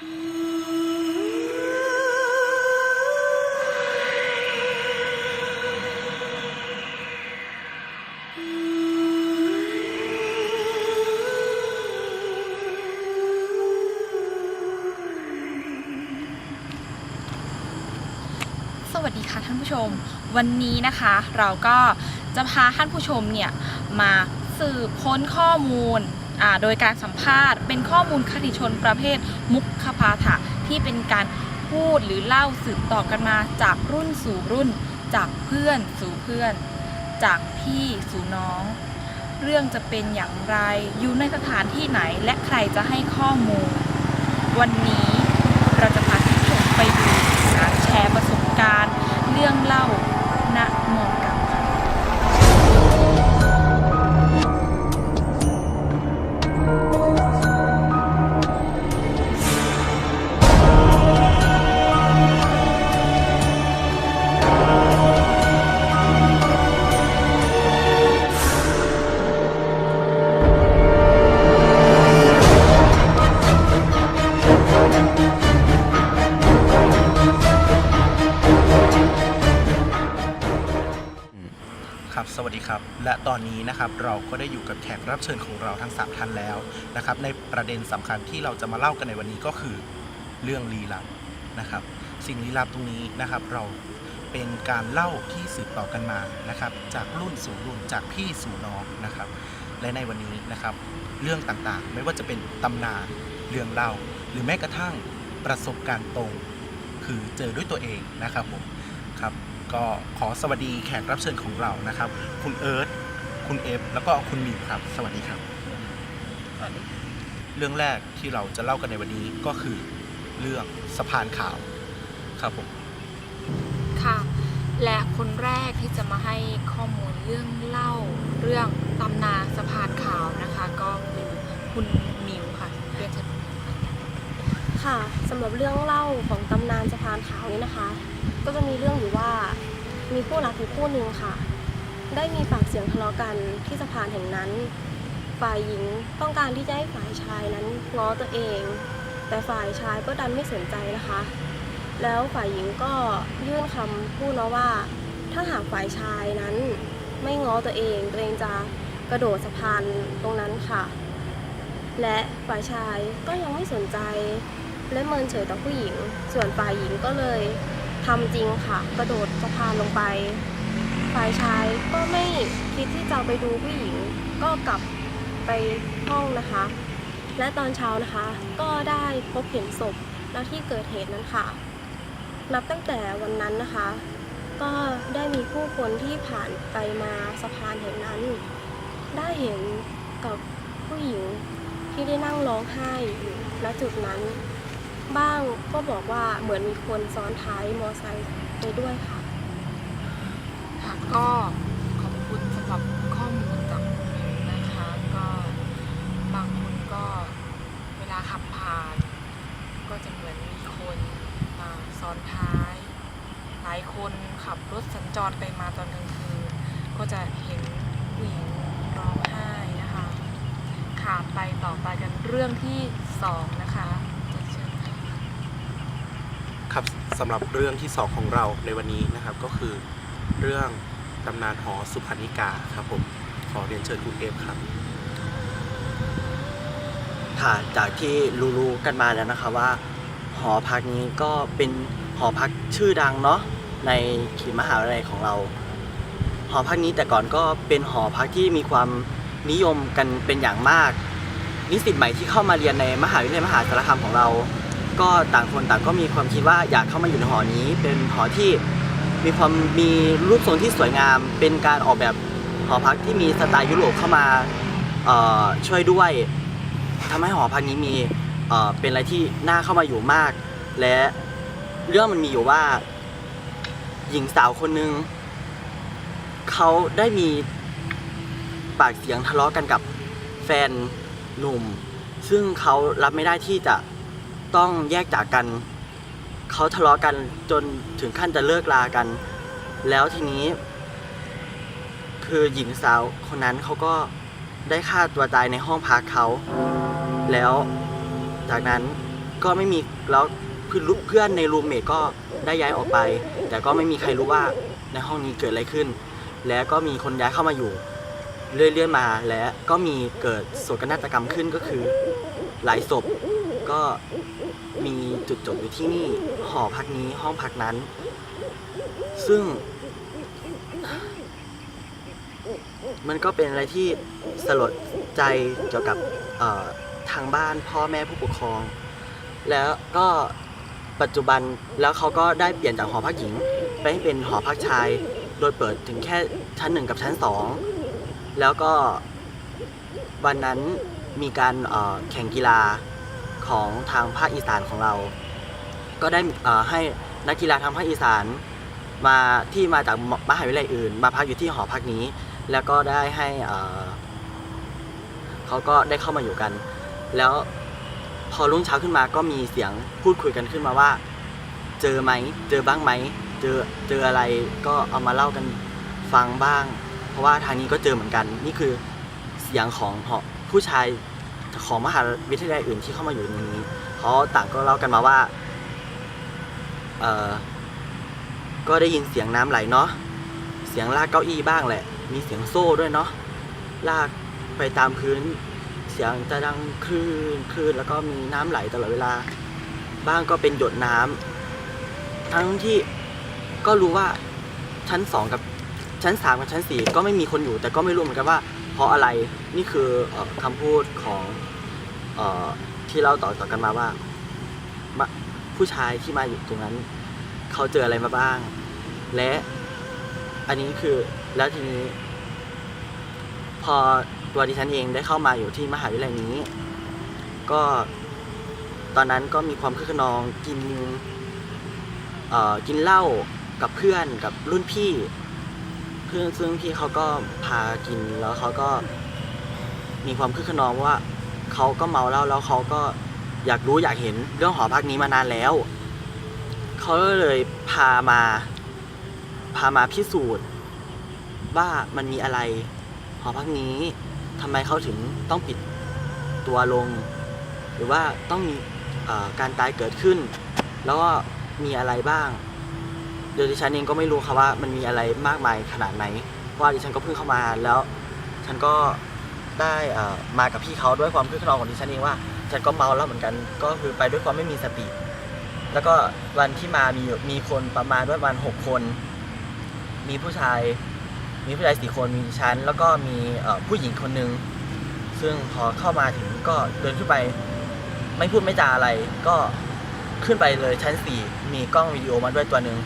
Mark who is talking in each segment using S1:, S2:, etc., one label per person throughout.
S1: สวัสดีค่ะท่านผู้ชม วันนี้นะคะเราก็จะพาท่านผู้ชมเนี่ยมาสืบค้นข้อมูล โดยการสัมภาษณ์ เป็นข้อมูลคติชนประเภทมุขพาถะที่เป็นการพูดหรือเล่าสืบต่อกันมาจากรุ่นสู่รุ่น จากเพื่อนสู่เพื่อน จากพี่สู่น้อง เรื่องจะเป็นอย่างไรอยู่ในสถานที่ไหนและใครจะให้ข้อมูล วันนี้เราจะพาท่านผู้ชมไปดูการแชร์ประสบการณ์ เรื่องเล่า ค
S2: รับสวัสดีครับ และตอนนี้นะครับเราก็ได้อยู่กับแขกรับเชิญของเราทั้ง 3 ท่านแล้วนะครับ ในประเด็นสำคัญที่เราจะมาเล่ากันในวันนี้ก็คือเรื่องลี้ลับนะครับ สิ่งลี้ลับตรงนี้นะครับเราเป็นการเล่าที่สืบต่อกันมานะครับ จากรุ่นสู่รุ่นจากพี่สู่น้องนะครับ และในวันนี้นะครับ เรื่องต่างๆ ไม่ว่าจะเป็นตำนานเรื่องเล่า หรือแม้กระทั่งประสบการณ์ตรง คือเจอด้วยตัวเองนะครับผมครับ ก็ขอสวัสดีแขกรับเชิญของเรานะครับ คุณเอิร์ธคุณเอฟแล้วก็คุณมิวครับ สวัสดีครับ เรื่องแรกที่เราจะเล่ากันในวันนี้ก็คือเรื่องสะพานขาวครับผม
S1: ค่ะ และคนแรกที่จะมาให้ข้อมูลเรื่องเล่าเรื่องตำนานสะพานขาวนะคะ ก็คือคุณมิวค่ะเรียนเชิญคุณมิวค่ะ
S3: ค่ะสำหรับเรื่องเล่าของตำนานสะพานขาวนี้นะคะ ก็จะมีเรื่องอยู่ว่ามีคู่รักอยู่คู่หนึ่งค่ะ ได้มีปากเสียงทะเลาะกันที่สะพานแห่งนั้น ฝ่ายหญิงต้องการที่จะให้ฝ่ายชายนั้นง้อตัวเอง แต่ฝ่ายชายก็ดันไม่สนใจนะคะ แล้วฝ่ายหญิงก็ยื่นคำพูดเนาะว่า ถ้าหากฝ่ายชายนั้นไม่ง้อตัวเอง ตัวเองจะกระโดดสะพานตรงนั้นค่ะ และฝ่ายชายก็ยังไม่สนใจ และเมินเฉยต่อผู้หญิง ส่วนฝ่ายหญิงก็เลย ทำจริงค่ะ กระโดดสะพานลงไป ฝ่ายชายก็ไม่คิดที่จะไปดูผู้หญิง ก็กลับไปห้องนะคะ และตอนเช้านะคะ ก็ได้พบเห็นศพณที่เกิดเหตุนั้นค่ะ นับตั้งแต่วันนั้นนะคะ ก็ได้มีผู้คนที่ผ่านไปมาสะพานแห่งนั้น ได้เห็นกับผู้หญิงที่ได้นั่งร้องไห้อยู่ณจุดนั้น บ้างก็บอกว่าเหมือนมีคนซ้อนท้ายมอไซค์ไปด้วยค่ะ
S1: ค่ะก็ขอบคุณสำหรับข้อมูลจากคุณมิวนะคะ ก็บางคนก็เวลาขับผ่าน ก็จะเหมือนมีคนมาซ้อนท้าย หลายคนขับรถสัญจรไปมาตอนกลางคืนก็จะเห็นผู้หญิงร้องไห้นะคะค่ะไปต่อไปกันเรื่องที่สองนะคะจะเชิญค่ะ
S2: ครับ สำหรับเรื่องที่ 2 ของเราในวันนี้นะครับ ก็คือเรื่องตำนานหอสุพรรณิกาครับผมขอเรียนเชิญคุณเอฟครับ
S4: ค่ะจากที่รู้ๆกันมาแล้วนะคะว่า หอพักนี้ก็เป็นหอพักชื่อดังเนาะในขตมหาวิทยาลัยของเรา หอพักนี้แต่ก่อนก็เป็นหอพักที่มีความนิยมกันเป็นอย่างมาก นิสิตใหม่ที่เข้ามาเรียนในมหาวิทยาลัยมหาสารคามของเรา ก็ต่างคนต่างก็มีความคิดว่าอยากเข้ามาอยู่ในหอนี้ เป็นหอที่มีความมีรูปทรงที่สวยงาม เป็นการออกแบบหอพักที่มีสไตล์ยุโรปเข้ามาช่วยด้วยทำให้หอพักนี้มีเอ่อเป็นอะไรที่น่าเข้ามาอยู่มาก และเรื่องมันมีอยู่ว่า หญิงสาวคนหนึ่งเขาได้มีปากเสียงทะเลาะกันกับแฟนหนุ่ม ซึ่งเขารับไม่ได้ที่จะ ต้องแยกจากกัน เขาทะเลาะกันจนถึงขั้นจะเลิกลากัน แล้วทีนี้ คือหญิงสาวคนนั้นเขาก็ได้ฆ่าตัวตายในห้องพักเขา แล้วจากนั้นก็ไม่มีแล้วเพื่อนเพื่อนในรูมเมทก็ได้ย้ายออกไป แต่ก็ไม่มีใครรู้ว่าในห้องนี้เกิดอะไรขึ้น และก็มีคนย้ายเข้ามาอยู่ เรื่อยๆมาและก็มีเกิดโศกนาฏกรรมขึ้นก็คือ หลายศพ ก็มีจุดจบอยู่ที่นี่ หอพักนี้ห้องพักนั้น ซึ่ง มันก็เป็นอะไรที่สลดใจเกี่ยวกับทางบ้านพ่อแม่ผู้ปกครอง แล้วก็ปัจจุบันแล้วเขาก็ได้เปลี่ยนจากหอพักหญิง ไปให้เป็นหอพักชาย โดยเปิดถึงแค่ชั้นหนึ่งกับชั้นสองแล้วก็วันนั้นมีการแข่งกีฬา ของทางภาคอีสานของเรา ก็ได้ให้นักกีฬาทางภาคอีสานมาที่มาจากมหาวิทยาลัยอื่น มาพักอยู่ที่หอพักนี้ แล้วก็ได้ให้เเขาก็ได้เข้ามาอยู่กัน แล้วพอรุ่งเช้าขึ้นมาก็มีเสียงพูดคุยกันขึ้นมาว่า เจอไหมเจอบ้างไหมเจอเจออะไรก็เอามาเล่ากันฟังบ้าง เพราะว่าทางนี้ก็เจอเหมือนกัน นี่คือเสียงของหอผู้ชาย ของมหาวิทยาลัยอื่นที่เข้ามาอยู่ในนี้เขาต่างก็เล่ากันมาว่า เออก็ได้ยินเสียงน้ำไหลเนาะ เสียงลากเก้าอี้บ้างแหละ มีเสียงโซ่ด้วยเนาะ ลากไปตามพื้น เสียงจะดังคลื่นคลื่นแล้วก็มีน้ำไหลตลอดเวลา บ้างก็เป็นหยดน้ำทั้งที่ก็รู้ว่าชั้นสองกับชั้นสามกับชั้นสี่ก็ไม่มีคนอยู่ แต่ก็ไม่รู้เหมือนกันว่า ราะอะไรนี่คืออคำพูดของออที่เล่าต่อต่อกันมาว่า ผู้ชายที่มาอยู่ตรงนั้น เขาเจออะไรมาบ้าง และอันนี้คือแล้วทีนี้ พอตัวดิฉันเองได้เข้ามาอยู่ที่มหาวิทยาลัยนี้ ก็ตอนนั้นก็มีความคึกขนองกินกินเหล้ากับเพื่อนกับรุ่นพี่ เพื่อนซึ่งพี่เขาก็พากินแล้วเขาก็ มีความคึกขนองว่าเขาก็เมาเหล้าแล้วเขาก็อยากรู้อยากเห็นเรื่องหอพักนี้มานานแล้วเขาเลยพามา พามาพิสูจน์ ว่ามันมีอะไร หอพักนี้ทำไมเขาถึงต้องปิดตัวลง หรือว่าต้องมีการตายเกิดขึ้น แล้วก็มีอะไรบ้าง ดยดิฉันเองก็ไม่รู้ค่ะว่ามันมีอะไรมากมายขนาดไหนเพราะว่าดิฉันก็เพิ่งเข้ามาแล้ว ฉันก็ได้มากับพี่เขาด้วยความคึกขนองของดิฉันเองว่า ฉันก็เมาแล้วเหมือนกัน ก็คือไปด้วยความไม่มีสติ แล้วก็วันที่มามีมีคนประมาณด้วยประมาณหกคน มีผู้ชาย มีผู้ชายสี่คนมีดิฉันแล้วก็มีผู้หญิงคนหนึ่งซึ่งพอเข้ามาถึงก็เดินขึ้นไป ไม่พูดไม่จาอะไรก็ขึ้นไปเลยชั้นสี่มีกล้องวิดีโอมาด้วยตัวหนึ่ง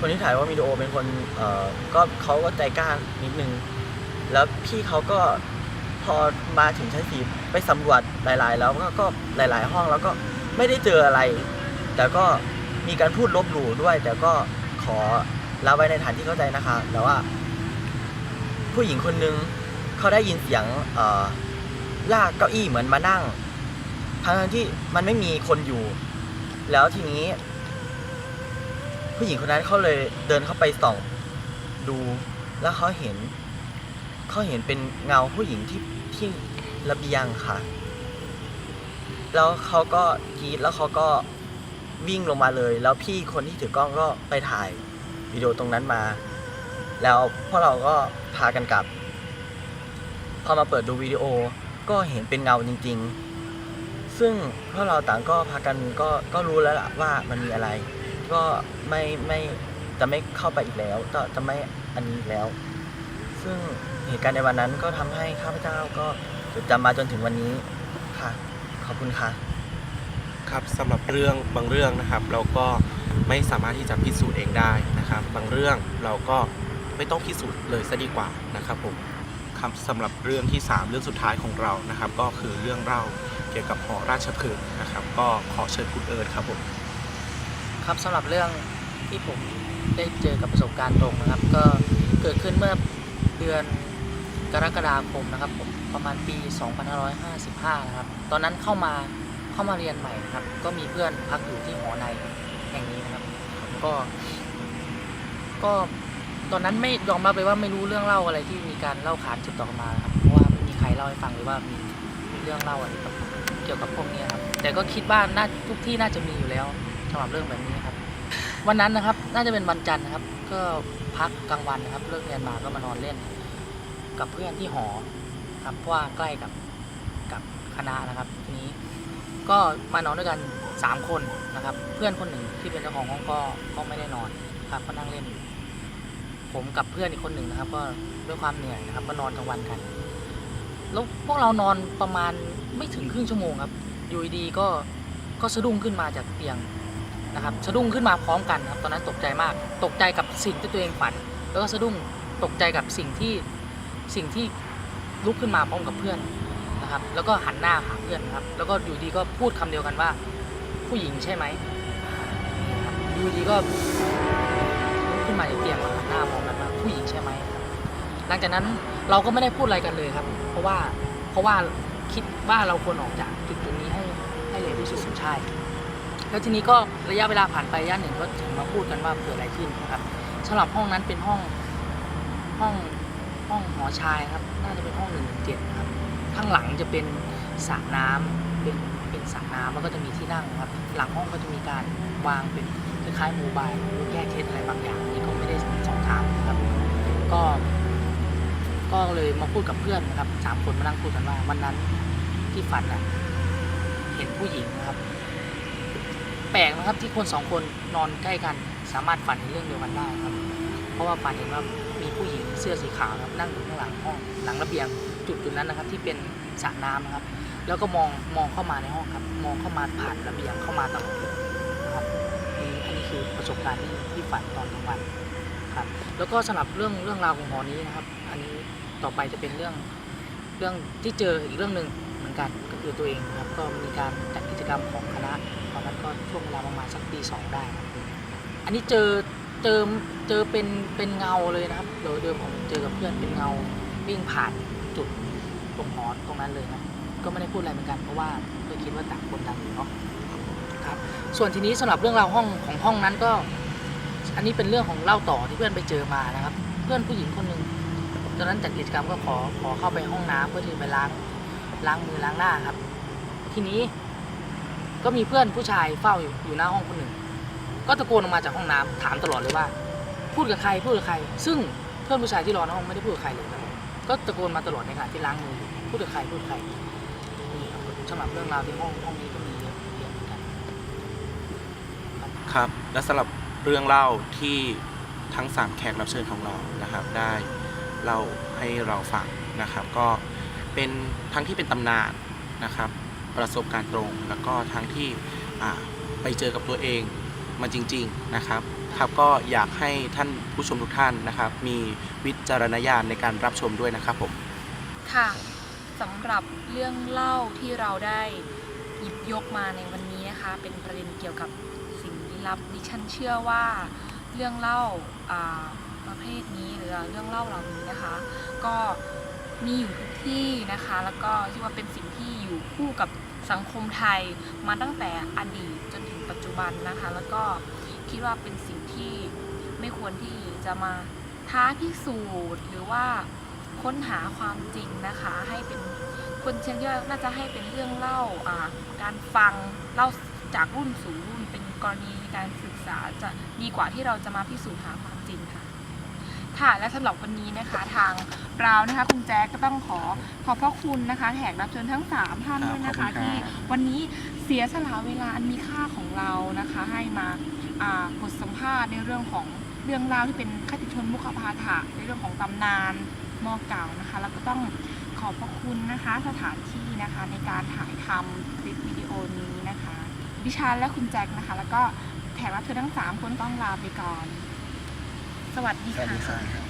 S4: คนที่ถ่ายว่าวิดีโอเป็นคนเอ่อก็เขาก็ใจกล้านิดนึง แล้วพี่เขาก็พอมาถึงชั้นสี่ไปสำรวจหลาย ๆ แล้วก็ก็หลาย ๆ ห้องแล้วก็ไม่ได้เจออะไร แต่ก็มีการพูดลบหลู่ด้วย แต่ก็ขอละไว้ในฐานที่เข้าใจนะคะแต่ว่า ผู้หญิงคนนึงเขาได้ยินเสียงเอ่อลากเก้าอี้เหมือนมานั่งทั้งที่มันไม่มีคนอยู่ แล้วทีนี้ ผู้หญิงคนนั้นเขาเลยเดินเข้าไปส่องดู แล้วเขาเห็นเขาเห็นเป็นเงาผู้หญิงที่ที่ระเบียงค่ะ แล้วเขาก็กรีดแล้วเขาก็วิ่งลงมาเลย แล้วพี่คนที่ถือกล้องก็ไปถ่ายวิดีโอตรงนั้นมา แล้วพวกเราก็พากันกลับ พอมาเปิดดูวิดีโอก็เห็นเป็นเงาจริง ๆ ซึ่งพวกเราต่างก็พากันก็ก็รู้แล้วล่ะว่ามันมีอะไร ก็ไม่ไม่จะไม่เข้าไปอีกแล้ว จะจะไม่อันนี้อีกแล้ว ซึ่งเหตุการณ์ในวันนั้นก็ทำให้ข้าพเจ้าก็จดจำมาจนถึงวันนี้ค่ะ ขอบคุณค่ะ
S2: ครับสำหรับเรื่องบางเรื่องนะครับ เราก็ไม่สามารถที่จะพิสูจน์เองได้นะครับ บางเรื่องเราก็ไม่ต้องพิสูจน์เลยซะดีกว่านะครับผมครับสำหรับเรื่องที่ 3 เรื่องสุดท้ายของเรานะครับ ก็คือเรื่องเล่าเกี่ยวกับหอราชพฤกษ์นะครับ ก็ขอเชิญคุณเอิร์ธครับผม
S5: ครับสำหรับเรื่องที่ผมได้เจอกับประสบการณ์ตรงนะครับ ก็เกิดขึ้นเมื่อเดือนกรกฎาคมนะครับผมประมาณปี 2555 นะครับ ตอนนั้นเข้ามาเข้ามาเรียนใหม่นะครับ ก็มีเพื่อนพักอยู่ที่หอในแห่งนี้นะครับ ก็ ก็ตอนนั้นไม่ยอมรับเลยว่าไม่รู้เรื่องเล่าอะไรที่มีการเล่าขานสืบต่อกันมาครับ เพราะว่าไม่มีใครเล่าให้ฟังเลยว่ามีเรื่องเล่าอะไรเกี่ยวกับพวกนี้ครับ แต่ก็คิดว่าน่าทุกที่น่าจะมีอยู่แล้ว สำหรับเรื่องแบบนี้ครับ วันนั้นนะครับ น่าจะเป็นวันจันทร์นะครับ ก็พักกลางวันนะครับ เลิกเรียนมาก็มานอนเล่น กับเพื่อนที่หอครับเพราะว่าใกล้กับกับคณะนะครับทีนี้ก็มานอนด้วยกันสามคนนะครับ เพื่อนคนหนึ่งที่เป็นเจ้าของห้องก็ก็ไม่ได้นอนครับก็นั่งเล่น ผมกับเพื่อนอีกคนหนึ่งนะครับ ก็ด้วยความเหนื่อยนะครับก็นอนกลางวันกันแล้วพวกเรานอนประมาณไม่ถึงครึ่งชั่วโมงครับอยู่ดีก็ก็สะดุ้งขึ้นมาจากเตียง นะครับสะดุ้งขึ้นมาพร้อมกันครับตอนนั้นตกใจมาก ตกใจกับสิ่งที่ตัวเองฝัน แล้วก็สะดุ้งตกใจกับสิ่งที่สิ่งที่ลุกขึ้นมาพร้อมกับเพื่อนนะครับ แล้วก็หันหน้าหาเพื่อนครับ แล้วก็อยู่ดีก็พูดคำเดียวกันว่า ผู้หญิงใช่ไหมอยู่ดีก็ลุกขึ้นมาจากเตียงแล้วหันหน้ามองกันว่าผู้หญิงใช่ไหมหลังจากนั้นเราก็ไม่ได้พูดอะไรกันเลยครับ เพราะว่าเพราะว่าคิดว่าเราควรออกจากจุดจุดนี้ให้ให้เร็วที่สุดใช่ แล้วทีนี้ก็ระยะเวลาผ่านไประยะหนึ่งก็ถึงมาพูดกันว่าเกิดอะไรขึ้นนะครับสำหรับห้องนั้นเป็นห้องห้องห้องหอชายครับ น่าจะเป็นห้องหนึ่งเจ็ดครับ ข้างหลังจะเป็นสระน้ำเป็นเป็นสระน้ำแล้วก็จะมีที่นั่งครับ หลังห้องก็จะมีการวางเป็นคล้ายๆโมบายแก้เคล็ดอะไรบางอย่างนี่ก็ไม่ได้สอบถามนะครับ ก็ ก็เลยมาพูดกับเพื่อนนะครับสามคนมานั่งพูดกันว่าวันนั้นที่ฝันน่ะ เห็นผู้หญิงนะครับ แปลกนะครับที่คนสองคนนอนใกล้กัน สามารถฝันในเรื่องเดียวกันได้ครับ เพราะว่าฝันเห็นว่ามีผู้หญิงเสื้อสีขาวครับนั่งอยู่ข้างหลังห้องหลังระเบียงจุดจุดนั้นนะครับ ที่เป็นสระน้ำนะครับ แล้วก็มองมองเข้ามาในห้องครับ มองเข้ามาผ่านระเบียงเข้ามาตลอดนะครับนี่อันนี้คือประสบการณ์ที่ที่ฝันตอนกลางวันครับ แล้วก็สำหรับเรื่องเรื่องราวของหอนี้นะครับ อันนี้ต่อไปจะเป็นเรื่องเรื่องที่เจออีกเรื่องหนึ่งเหมือนกันก็คือตัวเองครับก็มีการจัดกิจกรรมของคณะ ก็ช่วงเวลาประมาณสักปีสองได้ครับอันนี้เจอเจอเจอเป็นเป็นเงาเลยนะครับโดยเดิมผมเจอกับเพื่อนเป็นเงาวิ่งผ่านจุดตรงหอตรงนั้นเลยนะก็ไม่ได้พูดอะไรเหมือนกันเพราะว่าก็คิดว่าต่างคนต่างอยู่เนาะครับ ส่วนทีนี้สำหรับเรื่องราวห้องของห้องนั้นก็ อันนี้เป็นเรื่องของเล่าต่อที่เพื่อนไปเจอมานะครับ เพื่อนผู้หญิงคนหนึ่งตอนนั้นจัดกิจกรรมก็ขอขอเข้าไปห้องน้ำเพื่อที่ไปล้างล้างมือล้างหน้าครับ ทีนี้ ก็มีเพื่อนผู้ชายเฝ้าอยู่อยู่หน้าห้องคนหนึ่ง ก็ตะโกนออกมาจากห้องน้ำถามตลอดเลยว่า พูดกับใครพูดกับใคร ซึ่งเพื่อนผู้ชายที่รอในห้องไม่ได้พูดกับใครเลยครับก็ตะโกนมาตลอดในขณะที่ล้างมืออยู่พูดกับใครพูดกับใครนี่ครับสำหรับเรื่องราวที่ห้องห้องนี้ก็มีเยอะเยอะเหมือนกัน
S2: ครับ และสำหรับเรื่องเล่าที่ทั้ง3แขกรับเชิญของเรานะครับ ได้เล่าให้เราฟังนะครับ ก็เป็นทั้งที่เป็นตำนานนะครับ ประสบการณ์ตรง แล้วก็ทั้งที่ไปเจอกับตัวเองมาจริง ๆนะครับครับก็อยากให้ท่านผู้ชมทุกท่านนะครับ มีวิจารณญาณในการรับชมด้วยนะครับผม
S1: ค่ะสำหรับเรื่องเล่าที่เราได้หยิบยกมาในวันนี้นะคะ เป็นประเด็นเกี่ยวกับสิ่งลี้ลับดิฉันเชื่อว่าเรื่องเล่าอ่าประเภทนี้หรือเรื่องเล่าเหล่านี้นะคะ ก็มีอยู่ทุกที่นะคะ แล้วก็คิดว่าเป็นสิ่งที่ อยู่คู่กับสังคมไทยมาตั้งแต่อดีตจนถึงปัจจุบันนะคะ แล้วก็คิดว่าเป็นสิ่งที่ไม่ควรที่จะมาท้าพิสูจน์หรือว่าค้นหาความจริงนะคะ ให้เป็นคนเชื่อว่าน่าจะให้เป็นเรื่องเล่าการฟังเล่าจากรุ่นสู่รุ่นเป็นกรณีในการศึกษาจะดีกว่าที่เราจะมาพิสูจน์หาความ ค่ะค่ะและสำหรับวันนี้นะคะทางเรานะคะคุณแจ๊กก็ต้องขอขอบพระคุณนะคะแขกรับเชิญทั้ง3ท่านด้วยนะคะ
S2: ครับขอบคุณครับ
S1: ที่วันนี้เสียสละเวลาอันมีค่าของเรานะคะ ให้มาอ่าบทสัมภาษณ์ในเรื่องของเรื่องราวที่เป็นคติชนมุขพาฐะในเรื่องของตำนานมอเก่านะคะ แล้วก็ต้องขอบพระคุณนะคะสถานที่นะคะในการถ่ายทำคลิปวิดีโอนี้นะคะ ดิฉันและคุณแจ็คนะคะ แล้วก็แขกรับเชิญทั้ง 3 คนต้องลาไปก่อน สวัสดีค่ะ